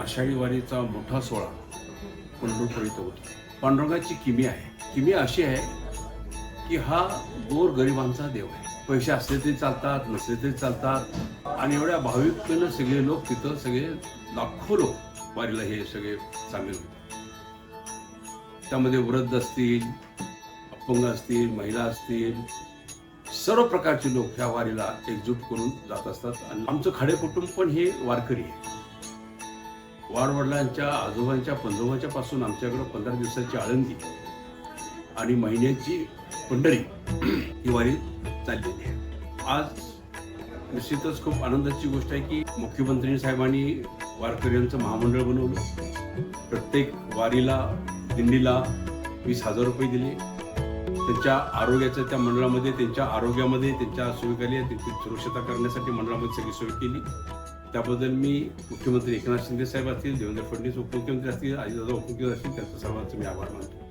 आषाढी वारीचा मोठा सोहळा पंढरपूर इथं होतो. पांडुरंगाची किमी आहे. किमी अशी आहे की हा गोर गरिबांचा देव आहे. पैसे असले तरी चालतात नसले तरी चालतात. आणि एवढ्या भाविकतेनं सगळे लोक तिथं सगळे लाखो लोक वारीला हे सगळे सामील होते त्यामध्ये वृद्ध असतील अपंग असतील महिला असतील सर्व प्रकारचे लोक ह्या वारीला एकजूट करून जात असतात. आणि आमचं खाडे कुटुंब पण हे वारकरी आहे. वाडवडिलांच्या आजोबांच्या पंजोबाच्या पासून आमच्याकडं पंधरा दिवसाची आळंदी आणि महिन्याची पंढरी ही वारी चाललेली आहे. आज निश्चितच खूप आनंदाची गोष्ट आहे की मुख्यमंत्री साहेबांनी वारकऱ्यांचं महामंडळ बनवलं. प्रत्येक वारीला दिंडीला वीस हजार रुपये दिले. त्यांच्या आरोग्याच्या त्या मंडळामध्ये त्यांच्या आरोग्यामध्ये त्यांच्या सोयीखाली त्यांची सुरक्षता करण्यासाठी मंडळामध्ये सगळी सोय केली. त्याबद्दल मी मुख्यमंत्री एकनाथ शिंदे साहेब असतील देवेंद्र फडणवीस उपमुख्यमंत्री असतील अजितदादा उपमुख्यमंत्री असतील त्यांचा सर्वांचं मी आभार मानतो.